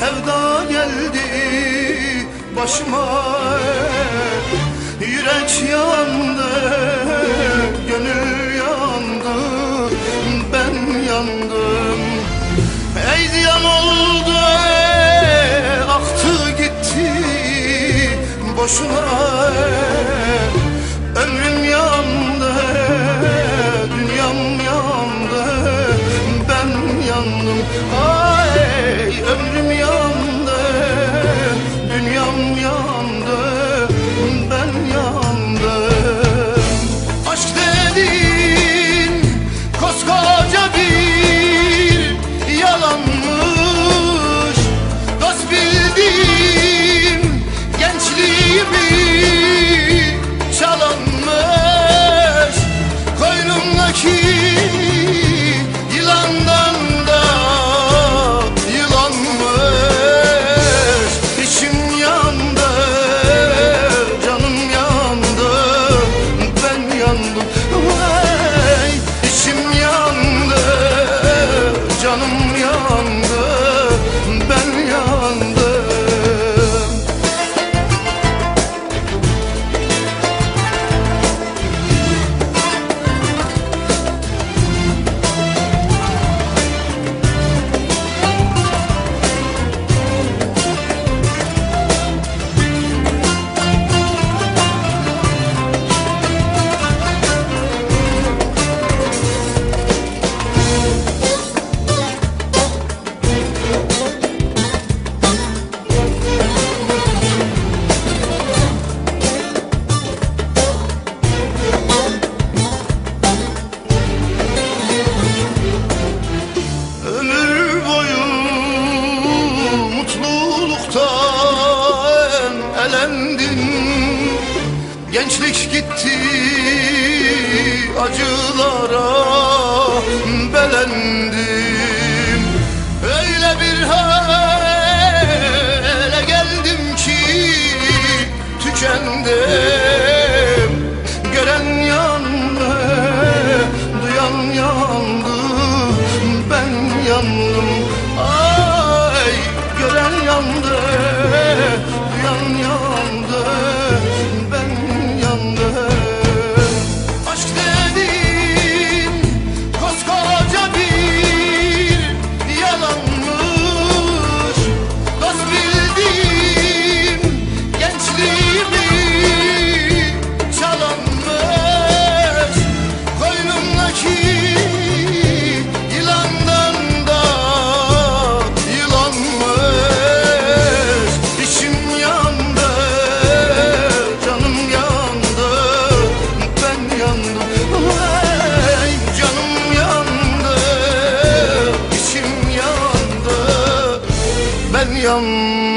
sevda geldi başıma. Yürek yandı, gönül yandı, ben yandım. Ey ziyan oldu, aktı gitti boşuna ben Gençlik gitti acılara belendim. Öyle bir hale geldim ki tükendim. Gören yandı, duyan yandı ben yandım. Ay gören yandı Duyan yandı ben yandım,